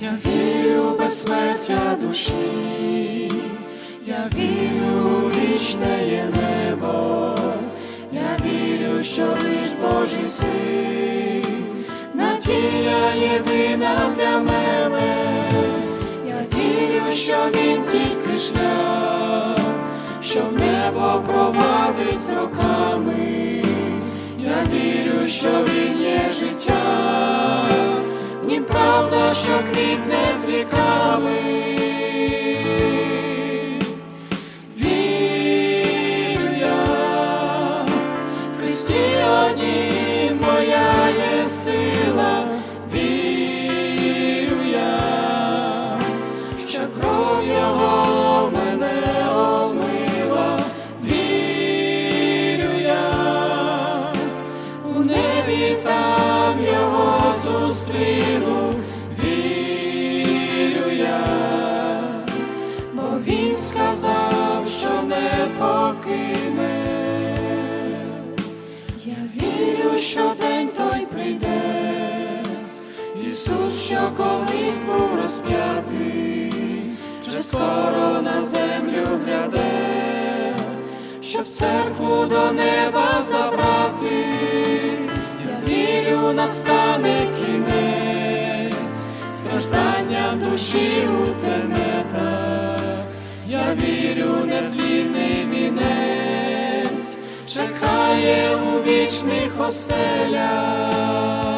Я вірю в безсмертя душі, я вірю у вічне є небо, я вірю, що лиш Божий син, надія єдина для мене, я вірю, що він тільки шлях, що в небо провадить з роками, я вірю, що він є життя, що квітне з що колись був розп'ятий, вже скоро на землю гряде, щоб церкву до неба забрати. Я вірю, настане кінець, стражданням душі у тернетах. Я вірю, нетлінний вінець чекає у вічних оселях.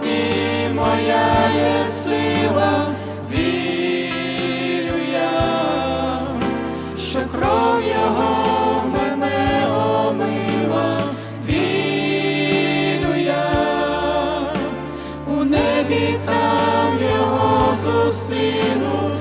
Одній моя є сила, вірю я, що кров Його мене омила, вірю у небі його зустріну,